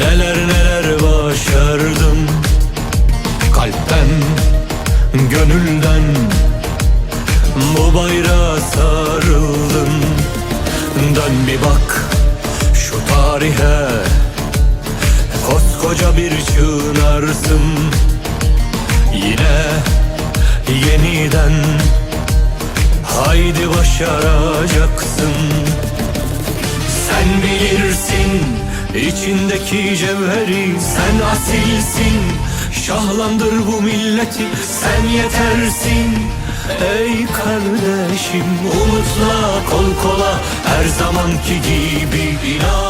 Neler neler başardım Kalpten, gönülden Bu bayrağa sarıldım Dön bir bak şu tarihe Koskoca bir çınarsın Yine yeniden Haydi başaracaksın. Sen bilirsin içindeki cevheri Sen asilsin. Şahlandır bu milleti Sen yetersin. Ey kardeşim Umutla kol kola Her zamanki gibi inan